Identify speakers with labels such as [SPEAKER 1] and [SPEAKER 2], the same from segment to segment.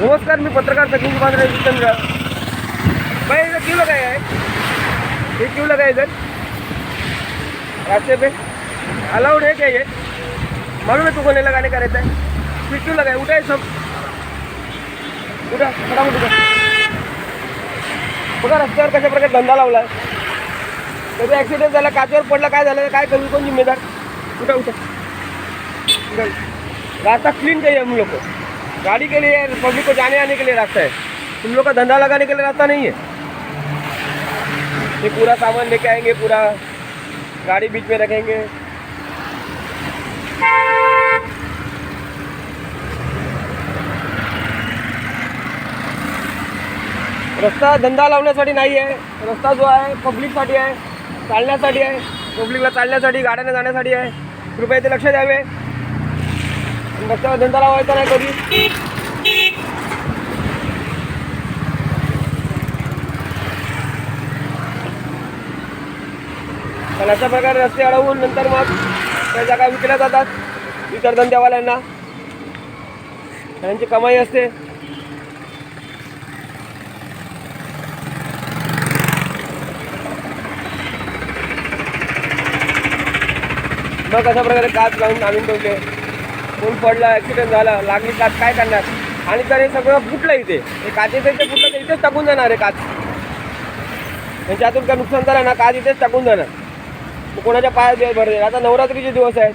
[SPEAKER 1] नमस्कार मी पत्रकार सचिन बांद्रे चंद्र बाई इधर क्यों लगाया है ये क्यों लगाया इधर रास्ते पे अलाउड है क्या ये मालूम है तुमको नहीं लगाने का रहता है फिर क्यों? लगाया उठा सब. उठा फटाफट उठा. बघा रस्त्यावर कशा प्रकारे धंदा लावला. कधी ॲक्सिडेंट झाला काचेवर पडला काय झालं काय करू कोण जिम्मेदार? उठा उठा. रास्ता क्लीन काही आम्ही लोक. गाड़ी के लिए, पब्लिक को जाने आने के लिए रास्ता है। तुम लोग का धंधा लगाने के लिए रास्ता नहीं है। ये पूरा सामान लेके आएँगे, पूरा गाड़ी बीच में रखेंगे। रस्ता धंदा लावण्यासाठी नाही आहे, रस्ता जो आहे, पब्लिकसाठी आहे, चालण्यासाठी आहे, पब्लिकला गाड्याने जाण्यासाठी आहे. कृपया ते लक्ष द्यावे. रस्त्यावर धंदा लावायचा नाही कधी. पण अशा प्रकारे रस्ते अडवून नंतर मग त्या जागा विकल्या जातात इतर धंद्यावाल्यांना त्यांची कमाई असते. मग अशा प्रकारे काच लावून आणून ठेवले. कोण पडला ॲक्सिडेंट झाला लागली काच काय करणार? आणि तर हे सगळं फुटलं इथे. हे काचेचं इथे फुटलं तर इथेच टाकून जाणार आहे काच. म्हणजे त्यांच्यातून काय नुकसान झालं ना काच इथेच टाकून जाणार. कोणाच्या पायात दिवस दे आता नवरात्रीचे दिवस आहेत.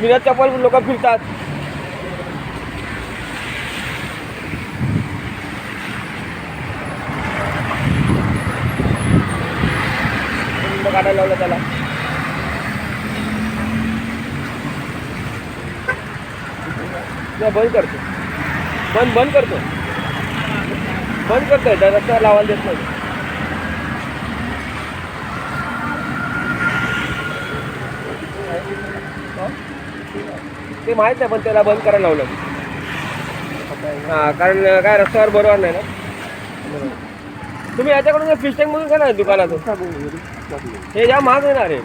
[SPEAKER 1] मिरज चप्पल लोक फिरतात. काढायला लावलं त्याला. रस्ता बंद करतो. बंद बंद करतो. बंद करतोय त्या रस्त्यावर लावायला देत नाही. ते माहीत आहे पण त्याला बंद करायला लावलं. हां कारण काय रस्त्यावर बरोबर नाही ना? तुम्ही याच्याकडून फिश टँकमधून का नाही दुकानातून? हे या महाग येणार आहे.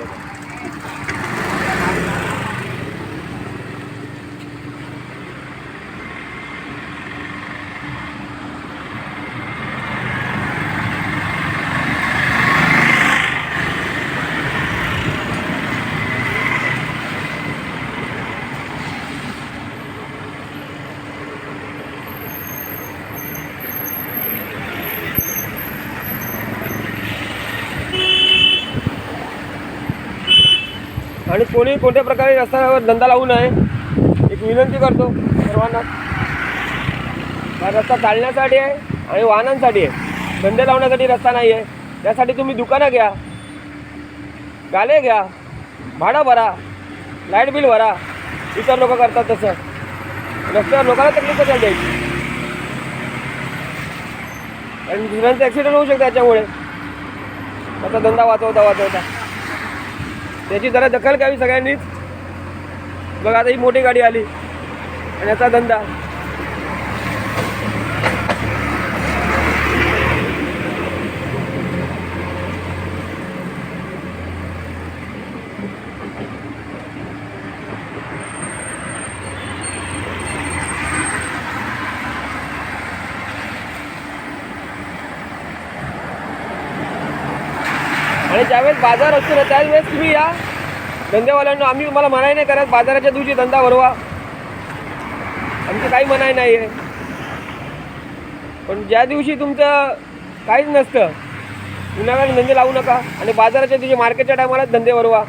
[SPEAKER 1] आणि कोणी कोणत्या प्रकारे रस्त्यावर धंदा लावू नये एक विनंती करतो सर्वांना. हा रस्ता चालण्यासाठी आहे आणि वाहनांसाठी आहे. धंदे लावण्यासाठी रस्ता नाही आहे त्यासाठी तुम्ही दुकानं घ्या गाले घ्या भाडं भरा लाइट बिल भरा. इतर लोक करतात तसं. रस्त्यावर लोकांना तकलीफ कशाला द्यायची? कारण दुसऱ्यांचं ॲक्सिडेंट होऊ शकतं त्याच्यामुळे आता धंदा वाचवता वाचवता. त्याची जरा दखल घ्यावी सगळ्यांनीच. बघा आता ही मोठी गाडी आली. आणि याचा धंदा. आणि ज्यावेळेस बाजार असतो ना त्यावेळेस तुम्ही या. धंदेवाल्यांना आम्ही तुम्हाला मनाई नाही करत बाजाराच्या दिवशी धंदा भरवा. आमचं काही मनाई नाही आहे पण ज्या दिवशी तुमचं काहीच नसतं उन्हाळ्यात धंदे लावू नका आणि बाजाराच्या दिवशी मार्केटच्या टायमालाच धंदे भरवा.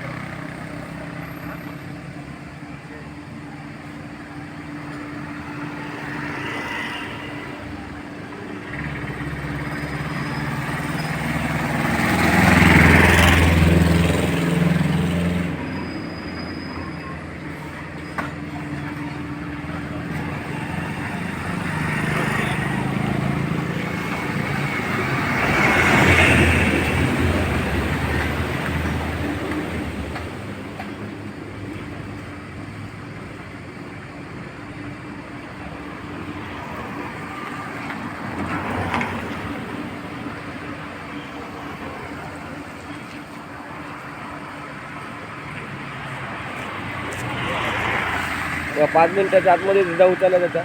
[SPEAKER 1] पाच मिनिटाच्या आतमध्ये सुद्धा उचलला त्याचा.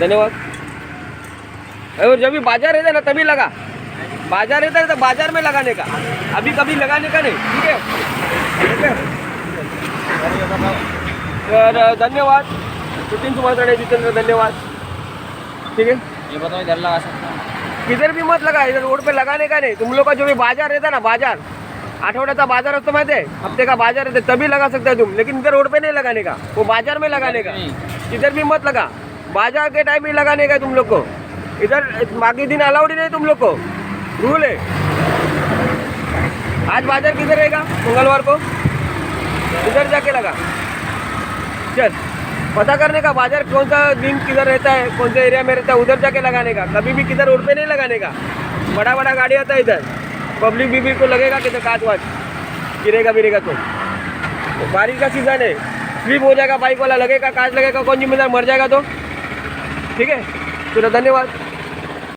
[SPEAKER 1] धन्यवाद. जब भी बाजार रहता ना तभी लगा. बाजार रहता ना तो बाजार में लगाने का. अभी कभी लगाने का नहीं. ठीक है? ठीक है? तर धन्यवाद. नितीन कुमार राणे जितेंद्र धन्यवाद. ठीक आहे
[SPEAKER 2] ये बताओ इधर लगा सकते हैं।
[SPEAKER 1] किधर भी मत लगा इधर रोड पे लगाने का नहीं। तुम लोग का जो भी बाजार रहता है ना बाजार आठवड्याचा बाजार असतो माहिती आहे हफ्ते का बाजार रहता है तभी लगा सकते हो तुम। लेकिन इधर रोड पे नहीं लगाने का वो बाजार में लगाने का। इधर भी मत लगा बाजार के टाइम ही लगाने का तुम लोग को। इधर बाकी दिन अलाउड ही नहीं तुम लोग को। रूल है। आज बाजार किधर रहेगा? मंगलवार को? इधर जाके लगा। चल। पता करने का बाजार कौन सा दिन किधर रहता है कौन से एरिया में रहता है उधर जाके लगाने का। कभी भी किधर रोड पे नहीं लगाने का। बड़ा बड़ा गाड़ी आता है इधर। पब्लिक भी को लगेगा किधर काच वाच गिरेगा बिरेगा तो। तो बारिश का सीजन है। स्लिप हो जाएगा बाइक वाला लगेगा काच लगेगा कौन जिम्मेदार? मर जाएगा तो। ठीक है? चलो धन्यवाद।